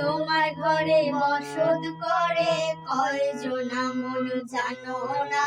তোমার ঘরে বসত করে কয়জন মন জানো না।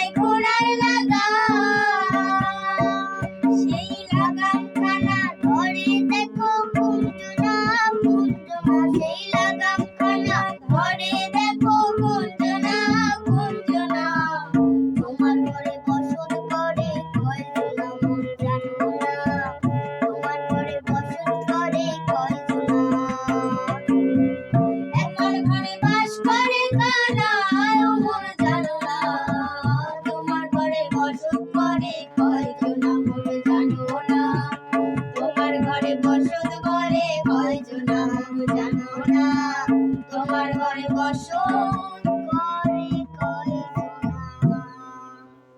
বারবার বসন্ত